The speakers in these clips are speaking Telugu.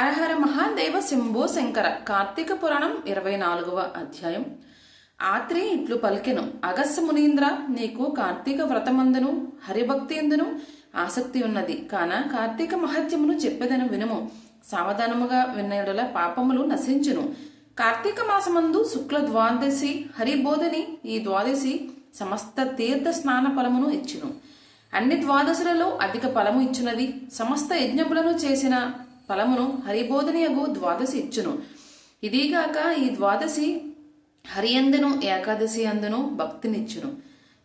హరహర మహాదేవ శంభో శంకర. కార్తీక పురాణం ఇరవై నాలుగవ అధ్యాయం. ఆత్రి ఇట్లు పలికెను. అగస్య మునీంద్ర నీకు కార్తీక వ్రతమందును హరిభక్తి ఎందును? ఆసక్తి ఉన్నది. కాన కార్తీక మహత్యమును చెప్పేదను వినుము. సావధానముగా విన్నయుడల పాపములు నశించును. కార్తీక మాసమందు శుక్ల ద్వాదశి హరిబోధని ఈ ద్వాదశి సమస్త తీర్థ స్నాన ఫలమును ఇచ్చును. అన్ని ద్వాదశులలో అధిక ఫలము ఇచ్చినది. సమస్త యజ్ఞములను చేసిన ఫలమును హరిబోధనయగు ద్వాదశి ఇచ్చును. ఇదిగాక ఈ ద్వాదశి హరియందును ఏకాదశి అందును భక్తినిచ్చును.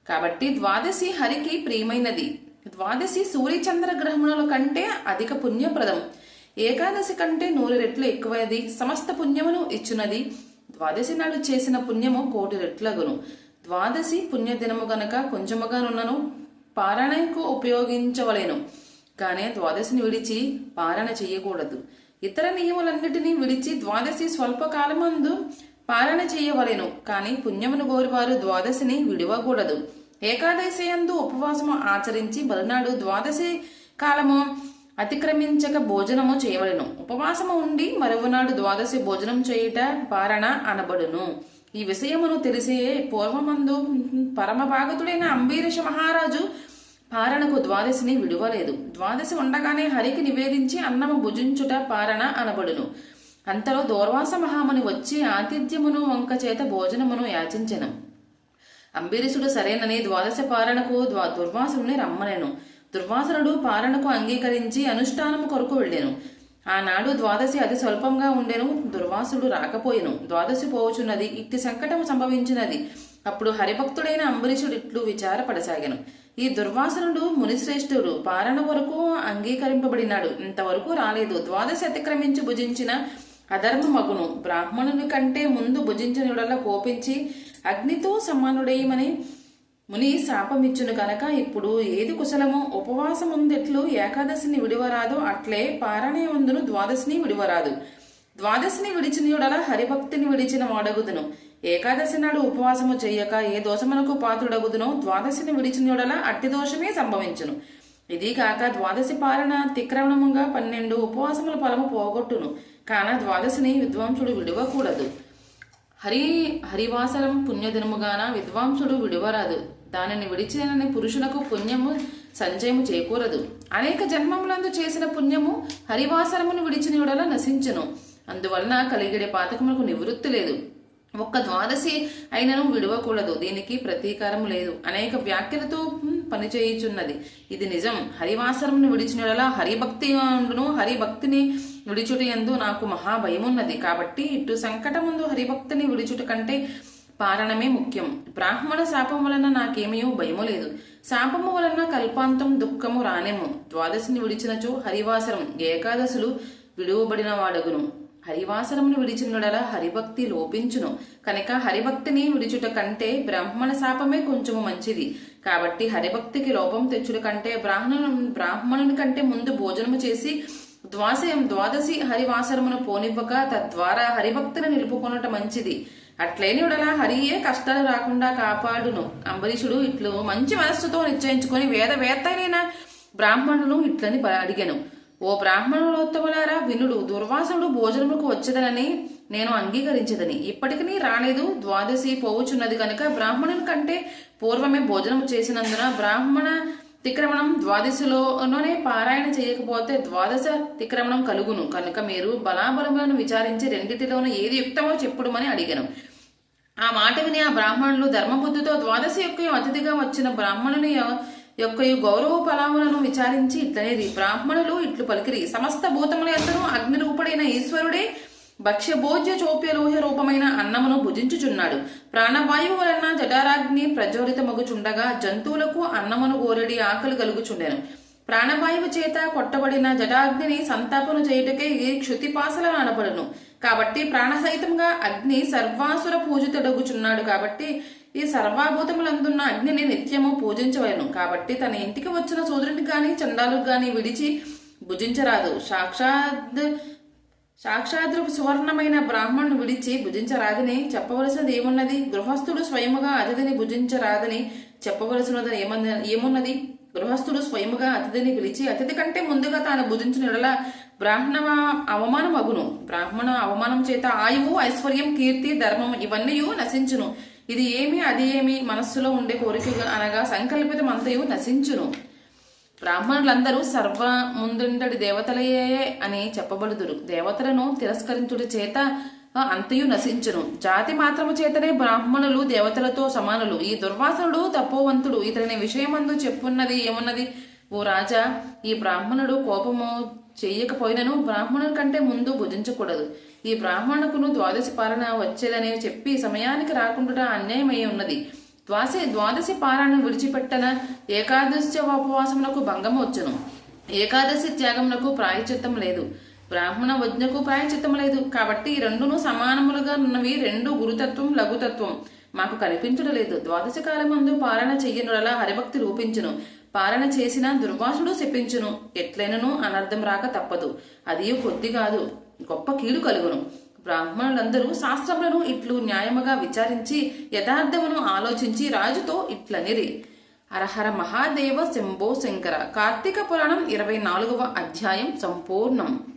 కాబట్టి ద్వాదశి హరికి ప్రియమైనది. ద్వాదశి సూర్యచంద్ర గ్రహణముల కంటే అధిక పుణ్యప్రదం. ఏకాదశి కంటే నూరు రెట్లు ఎక్కువది సమస్త పుణ్యమును ఇచ్చునది. ద్వాదశి నాడు చేసిన పుణ్యము కోటి రెట్లగును. ద్వాదశి పుణ్యదినము గనక కొంచెముగానున్నను పారాయణకు ఉపయోగించవలేను. కానీ ద్వాదశిని విడిచి పాలన చేయకూడదు. ఇతర నియములన్నిటినీ విడిచి ద్వాదశి స్వల్పకాలమందు పాలన చేయవలెను. కానీ పుణ్యమును గోరువారు ద్వాదశిని విడివకూడదు. ఏకాదశి యందు ఉపవాసము ఆచరించి మరునాడు ద్వాదశి కాలము అతిక్రమించక భోజనము చేయవలెను. ఉపవాసము ఉండి మరువనాడు ద్వాదశి భోజనం చేయుట పారణ అనబడును. ఈ విషయమును తెలిసే పూర్వమందు పరమభాగతుడైన అంబీరిష మహారాజు పారణకు ద్వాదశిని విడువలేదు. ద్వాదశి ఉండగానే హరికి నివేదించి అన్నము భుజించుట పారణ అనబడును. అంతలో దూర్వాస మహాముని వచ్చి ఆతిథ్యమును వంక చేత భోజనమును యాచించెను. అంబరీషుడు సరేనని ద్వాదశ పారణకు ద్వా దుర్వాసుని రమ్మనెను. దుర్వాసునుడు పారణకు అంగీకరించి అనుష్ఠానము కొరకు వెళ్ళెను. ఆనాడు ద్వాదశి అతి స్వల్పంగా ఉండెను దుర్వాసుడు రాకపోయెను. ద్వాదశి పోవుచున్నది ఇట్టి సంకటము సంభవించినది. అప్పుడు హరిభక్తుడైన అంబరీషుడు ఇట్లు విచారపడసాగాను. ఈ దుర్వాసనుడు మునిశ్రేష్ఠుడు పారణ వరకు అంగీకరింపబడినాడు. ఇంతవరకు రాలేదు. ద్వాదశి అతిక్రమించి భుజించిన అధర్మ మగును బ్రాహ్మణుని కంటే ముందు భుజించనుడల కోపించి అగ్నితో సమానుడేయమని ముని శాపమిచ్చును కనుక ఇప్పుడు ఏది కుశలమో ఉపవాసముందెట్లు ఏకాదశిని విడివరాదో. అట్లే పారణే వందును ద్వాదశిని విడివరాదు. ద్వాదశిని విడిచిన యుడల హరిభక్తిని విడిచిన వాడగుదును. ఏకాదశి నాడు ఉపవాసము చెయ్యక ఏ దోషమునకు పాత్రుడగుదునో ద్వాదశిని విడిచినోడల అట్టి దోషమే సంభవించును. ఇది కాక ద్వాదశి పాలన తిక్రమణముగా పన్నెండు ఉపవాసముల ఫలము పోగొట్టును. కాన ద్వాదశిని విద్వాంసుడు విడవకూడదు. హరి హరివాసరం పుణ్యదినముగాన విద్వాంసుడు విడువరాదు. దానిని విడిచినని పురుషులకు పుణ్యము సంచయము చేకూరదు. అనేక జన్మములందు చేసిన పుణ్యము హరివాసరమును విడిచిన యెడల నశించను. అందువలన కలిగిడే పాతకములకు నివృత్తి లేదు. ఒక్క ద్వాదశి అయినను విడవకూడదు. దీనికి ప్రతీకారం లేదు. అనేక వ్యాఖ్యలతో పనిచేయుచున్నది ఇది నిజం. హరివాసరంను విడిచినలా హరిభక్తి హరిభక్తిని విడిచుట ఎందు నాకు మహాభయమున్నది. కాబట్టి ఇటు సంకటముందు హరిభక్తిని విడిచుట కంటే పారణమే ముఖ్యం. బ్రాహ్మణ శాపం వలన నాకేమయో భయము లేదు. శాపము వలన కల్పాంతం దుఃఖము రానేము. ద్వాదశిని విడిచినచో హరివాసరం ఏకాదశులు విడువబడిన వాడగును హరివాసనమును విడిచినుడల హరిభక్తి లోపించును. కనుక హరిభక్తిని విడిచుట కంటే బ్రాహ్మణ శాపమే కొంచెము మంచిది. కాబట్టి హరిభక్తికి లోపం తెచ్చుట కంటే బ్రాహ్మణు బ్రాహ్మణుని కంటే ముందు భోజనము చేసి ద్వాసయం ద్వాదశి హరివాసరమును పోనివ్వక తద్వారా హరిభక్తిని నిలుపుకొనుట మంచిది. అట్లేని ఉడలా హరియే కష్టాలు రాకుండా కాపాడును. అంబరీషుడు ఇట్లు మంచి మనస్సుతో నిశ్చయించుకొని వేద వేత్తైన బ్రాహ్మణులను ఇట్లని అడిగాను. ఓ బ్రాహ్మణులోత్తములారా వినుడు దుర్వాసుడు భోజనముకు వచ్చేదనని నేను అంగీకరించదని. ఇప్పటికీ రాలేదు ద్వాదశి పోవుచున్నది కనుక బ్రాహ్మణుని కంటే పూర్వమే భోజనం చేసినందున బ్రాహ్మణ తిక్రమణం ద్వాదశిలోనే పారాయణ చేయకపోతే ద్వాదశ తిక్రమణం కలుగును. కనుక మీరు బలాబలములను విచారించి రెండిటిలోనూ ఏది యుక్తమో చెప్పుడుమని అడిగాను. ఆ మాట విని ఆ బ్రాహ్మణులు ధర్మబుద్ధితో ద్వాదశి యొక్క అతిథిగా వచ్చిన బ్రాహ్మణుని యొక్క ఈ గౌరవ ఫలములను విచారించి ఇట్లనేది బ్రాహ్మణులు ఇట్లు పలికిరి. సమస్త భూతముల ఎంతను అగ్ని రూపుడైన ఈశ్వరుడే భక్ష్య భోజ్య చోప్యలోహ రూపమైన అన్నమును భుజించుచున్నాడు. ప్రాణవాయువు వలన జఠరాగ్ని ప్రజ్వలితమగుచుండగా జంతువులకు అన్నమును గోరడి ఆకలి కలుగుచుండెను. ప్రాణవాయువు చేత కొట్టబడిన జటాగ్నిని సంతాపను చేయుటకే ఈ క్షుతిపాసల అనబడును కాబట్టి ప్రాణసహితంగా అగ్ని సర్వాసుర పూజితుడగుచున్నాడు కాబట్టి ఈ సర్వాభూతములందున్న అగ్నిని నిత్యము పూజించవలను. కాబట్టి తన ఇంటికి వచ్చిన సూర్యుడికి గాని చండాలకు గాని విడిచి భుజించరాదు. సాక్షాత్ సాక్షాత్ సువర్ణమైన బ్రాహ్మణుని విడిచి భుజించరాదని చెప్పవలసినది ఏమున్నది? గృహస్థుడు స్వయముగా అతిథిని భుజించరాదని చెప్పవలసినది ఏమన్న ఏమున్నది? గృహస్థుడు స్వయముగా అతిథిని పిలిచి అతిథి కంటే ముందుగా తాను భుజించిన ఎడల బ్రాహ్మణ అవమానం అగును. బ్రాహ్మణ అవమానం చేత ఆయువు ఐశ్వర్యం కీర్తి ధర్మం ఇవన్నీ నశించును. ఇది ఏమి అది ఏమి మనస్సులో ఉండే కోరిక అనగా సంకల్పితం అంతయు నశించును. బ్రాహ్మణులందరూ సర్వ ముందుండడి దేవతలయే అని చెప్పబడుదురు. దేవతలను తిరస్కరించుడి చేత అంతయు నశించును. జాతి మాత్రము చేతనే బ్రాహ్మణులు దేవతలతో సమానులు. ఈ దుర్వాసనుడు తపోవంతుడు. ఇతని విషయమందు చెప్పున్నది ఏమున్నది? ఓ రాజా ఈ బ్రాహ్మణుడు కోపము చేయకపోయినను బ్రాహ్మణుని కంటే ముందు భుజించకూడదు. ఈ బ్రాహ్మణుకును ద్వాదశి పాలన వచ్చేదని చెప్పి సమయానికి రాకుండా అన్యాయమై ఉన్నది. ద్వాసి ద్వాదశి పాలన విడిచిపెట్టన ఏకాదశి ఉపవాసమునకు భంగం వచ్చును. ఏకాదశి త్యాగమునకు ప్రాయచిత్తం లేదు. బ్రాహ్మణ వజ్ఞకు ప్రాయచిత్తం లేదు. కాబట్టి ఈ రెండును సమానములుగా ఉన్నవి రెండు గురుతత్వం లఘుతత్వం. మాకు కనిపించడం లేదు. ద్వాదశ కాలమందు పాలన చెయ్యనుడలా హరిభక్తి రూపించును. పాలన చేసిన దుర్వాసుడు శపించును. ఎట్లైనను అనర్థం రాక తప్పదు. అది కొద్ది కాదు గొప్ప కీడు కలుగును. బ్రాహ్మణులందరూ శాస్త్రములను ఇట్లు న్యాయముగా విచారించి యథార్థమును ఆలోచించి రాజుతో ఇట్లనిరి. హరహర మహాదేవ శంభో శంకర. కార్తీక పురాణం ఇరవై నాలుగవ అధ్యాయం సంపూర్ణం.